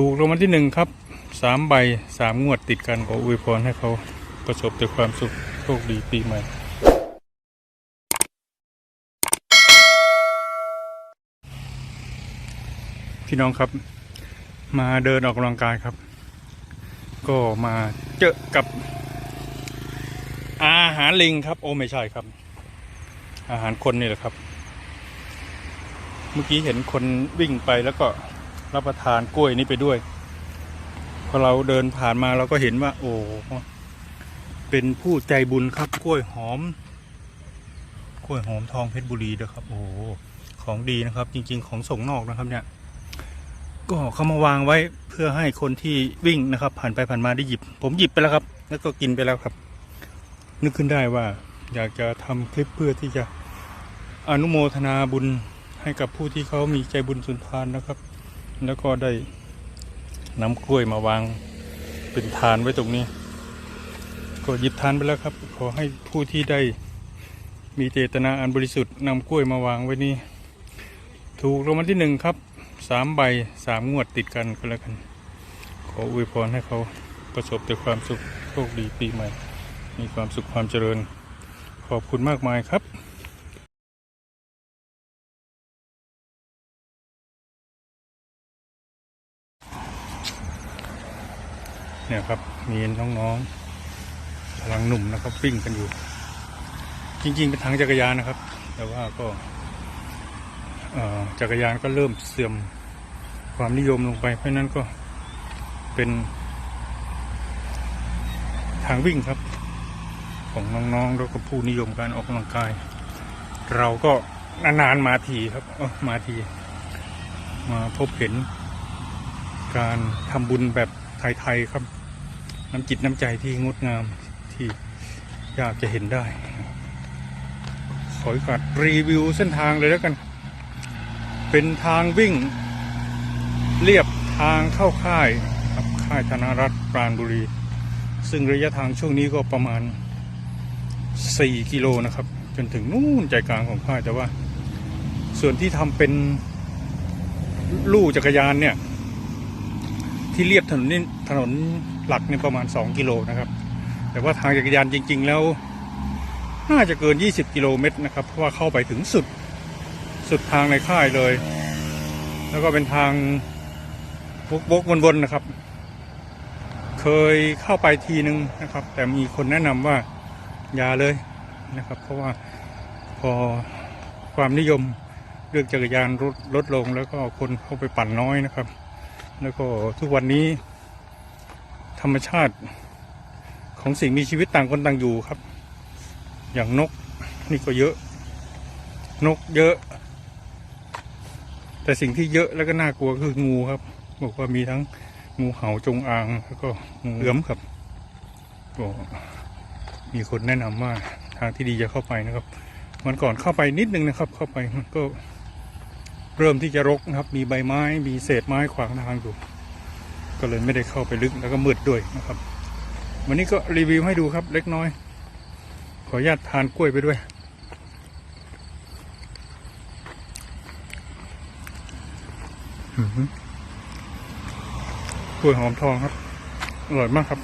ถูกรางวัลที่หนึ่งครับสามใบสามงวดติดกันขออวยพรให้เขาประสบแต่ความสุขโชคดีปีใหม่ พี่น้องครับ มาเดินออกกำลังกายครับ ก็มาเจอกับ อาหารลิงครับ โอ้ไม่ใช่ครับ อาหารคนนี่แหละครับ เมื่อกี้เห็นคนวิ่งไปแล้วก็ รับประทานกล้วยนี้ไปด้วย พอเราเดินผ่านมาเราก็เห็นว่า โอ้เป็นผู้ใจบุญครับกล้วยหอม กล้วยหอมทองเพชรบุรีเด้อครับ โอ้ของดีนะครับ จริง ๆ ของส่งนอกนะครับเนี่ย ก็เขามาวางไว้เพื่อให้คนที่วิ่งนะครับ ผ่านไปผ่านมาได้หยิบ ผมหยิบไปแล้วครับ แล้วก็กินไปแล้วครับ นึกขึ้นได้ว่า อยากจะทำคลิปเพื่อที่จะอนุโมทนาบุญให้กับผู้ที่เขามีใจบุญสุนทานนะครับ แล้วก็ได้นำกล้วยมาวางเป็นทานไว้ตรงนี้ ก็หยิบทานไปแล้วครับ ขอให้ผู้ที่ได้มีเจตนาอันบริสุทธิ์นำกล้วยมาวางไว้นี่ถูกรางวัลที่หนึ่งครับสามใบสามงวดติดกันก็แล้วกัน ขออวยพรให้เขาประสบแต่ความสุขโชคดีปีใหม่ มีความสุขความเจริญ ขอบคุณมากมายครับ เนี่ยครับ มีน้องๆพลังหนุ่มนะครับวิ่งกันอยู่ จริง ๆ เป็นทางจักรยานนะครับ แต่ว่าก็จักรยานก็เริ่มเสื่อมความนิยมลงไป เพราะนั้นก็เป็นทางวิ่งครับ ของน้องๆแล้วก็ผู้นิยมการออกกำลังกาย เราก็นานๆมาทีครับออมาที มาพบเห็นการทำบุญแบบไทย ๆ ครับ น้ำจิตน้ำใจที่งดงามที่ยากจะเห็นได้ ขอโอกาสรีวิวเส้นทางเลยแล้วกัน เป็นทางวิ่ง เรียบทางเข้าค่ายครับค่ายธนรัฐปราณบุรี ซึ่งระยะทางช่วงนี้ก็ประมาณ 4 กิโลนะครับ จนถึงนู่นใจกลางของค่ายแต่ว่า ส่วนที่ทำเป็นลู่จักรยานเนี่ย ที่เรียบถนนนี่ถนน หลักเนี่ยประมาณ 2 กิโลนะครับ แต่ว่าทางจักรยานจริง ๆ แล้ว น่าจะเกิน 20 กิโลเมตรนะครับ เพราะว่าเข้าไปถึงสุดสุดทางในค่ายเลย แล้วก็เป็นทางวกๆวนๆนะครับ เคยเข้าไปทีนึงนะครับ แต่มีคนแนะนำว่าอย่าเลยนะครับ เพราะว่าพอความนิยมเรื่องจักรยานลดลดลง แล้วก็คนเข้าไปปั่นน้อยนะครับ แล้วก็ทุกวันนี้ ธรรมชาติของสิ่งมีชีวิตต่างคนต่างอยู่ครับ อย่างนกนี่ก็เยอะ นกเยอะ แต่สิ่งที่เยอะแล้วก็น่ากลัวคืองูครับ บอกว่ามีทั้งงูเห่าจงอางแล้วก็งูเหลือมครับก็มีคนแนะนำว่าทางที่ดีจะเข้าไปนะครับมันก่อนเข้าไปนิดนึงนะครับ เข้าไปมันก็เริ่มที่จะรกนะครับ มีใบไม้มีเศษไม้ขวางทางอยู่ ก็เลยไม่ได้เข้าไปลึกแล้วก็มืดด้วยนะครับ วันนี้ก็รีวิวให้ดูครับเล็กน้อย ขออนุญาตทานกล้วยไปด้วยกล้วยหอมทองครับ อร่อยมากครับ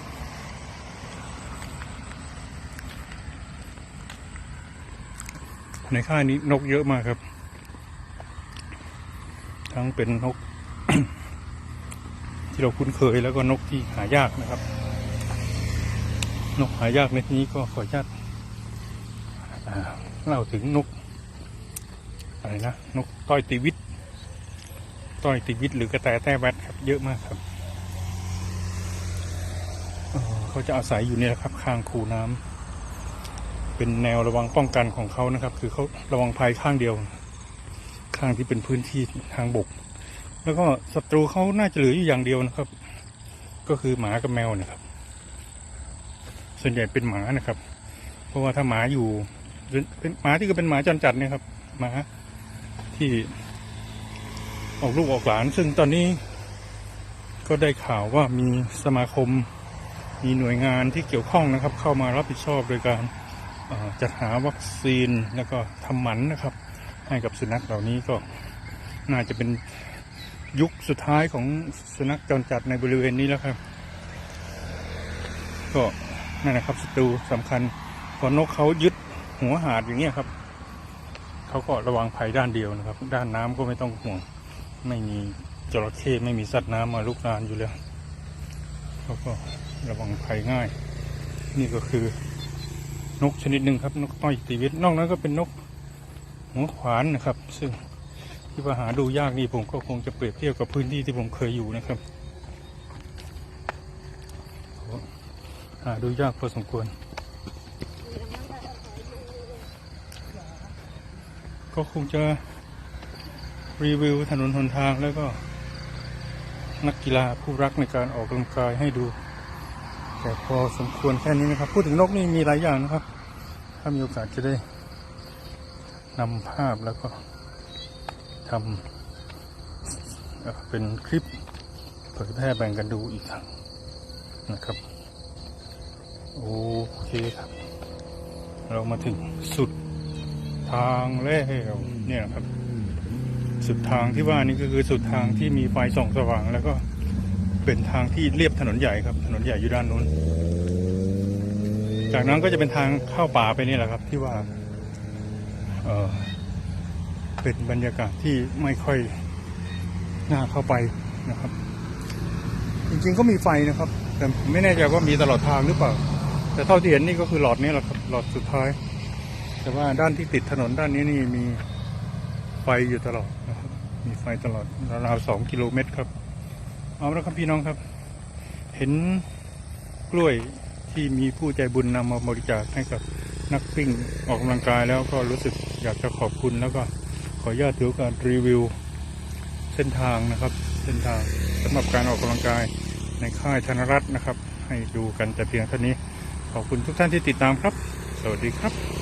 ในค่ายนี้นกเยอะมากครับ ทั้งเป็นนก ที่เราคุ้นเคยแล้วก็นกที่หายากนะครับ นกหายากในที่นี้ก็ขออนุญาตเล่าถึงนกอะไรนะนกต้อยตีวิตต้อยติวิตหรือกระแตแต้แวดครับ เยอะมากครับเออเขาจะอาศัยอยู่เนี่ยแหละครับข้างคูน้ำเป็นแนวระวังป้องกันของเขานะครับ คือเขาระวังภัยข้างเดียว ข้างที่เป็นพื้นที่ทางบก แล้วก็ศัตรูเขาน่าจะเหลืออยู่อย่างเดียวนะครับ ก็คือหมากับแมวนะครับ ส่วนใหญ่เป็นหมานะครับ เพราะว่าถ้าหมาอยู่เป็นหมาที่ก็เป็นหมาจรจัดเนี่ยครับหมาที่ออกลูกออกหลาน ซึ่งตอนนี้ก็ได้ข่าวว่ามีสมาคมมีหน่วยงานที่เกี่ยวข้องนะครับ เข้ามารับผิดชอบโดยการจัดหาวัคซีนแล้วก็ทำหมันนะครับ ให้กับสุนัขเหล่านี้ก็น่าจะเป็น ยุคสุดท้ายของสุนัขจรจัดในบริเวณนี้แล้วครับ ก็นั่นนะครับศัตรูสำคัญพอนกเขายึดหัวหาดอย่างเงี้ยครับเขาก็ระวังภัยด้านเดียวนะครับ ด้านน้ำก็ไม่ต้องห่วง ไม่มีจระเข้ไม่มีสัตว์น้ำมาลุกรานอยู่แล้วเขาก็ระวังภัยง่าย นี่ก็คือนกชนิดหนึ่งครับ นกต้อยตีวิตนอกนั้นก็เป็นนกหัวขวานนะครับ ซึ่ง ที่ว่าหาดูยากนี่ผมก็คงจะเปรียบเทียบกับพื้นที่ที่ผมเคยอยู่นะครับหาดูยากพอสมควร ก็คงจะรีวิวถนนหนทางแล้วก็นักกีฬาผู้รักในการออกกำลังกายให้ดู แต่พอสมควรแค่นี้นะครับ พูดถึงนกนี่มีหลายอย่างนะครับ ถ้ามีโอกาสจะได้นำภาพแล้วก็ ทำเป็นคลิปเผยแพร่แบ่งกันดูอีกครั้งนะครับ โอเคครับ เรามาถึงสุดทางแล้วเนี่ยครับ สุดทางที่ว่านี่ก็คือสุดทางที่มีไฟส่องสว่าง แล้วก็เป็นทางที่เรียบถนนใหญ่ครับ ถนนใหญ่อยู่ด้านนู้น จากนั้นก็จะเป็นทางเข้าป่าไปนี่แหละครับ ที่ว่า เออ เป็นบรรยากาศที่ไม่ค่อยน่าเข้าไปนะครับ จริงๆก็มีไฟนะครับ แต่ไม่แน่ใจว่ามีตลอดทางหรือเปล่า แต่เท่าที่เห็นนี่ก็คือหลอดนี้แหละครับหลอดสุดท้าย แต่ว่าด้านที่ติดถนนด้านนี้นี่มีไฟอยู่ตลอดนะครับ มีไฟตลอดราวๆสองกิโลเมตรครับ เอาละครับพี่น้องครับ เห็นกล้วยที่มีผู้ใจบุญนำมาบริจาคให้กับนักวิ่งออกกำลังกายแล้วก็รู้สึกอยากจะขอบคุณแล้วก็ ขออนุญาตถือการรีวิวเส้นทางนะครับ เส้นทางสำหรับการออกกำลังกายในค่ายธนรัตน์นะครับ ให้ดูกันแต่เพียงเท่านี้ ขอบคุณทุกท่านที่ติดตามครับ สวัสดีครับ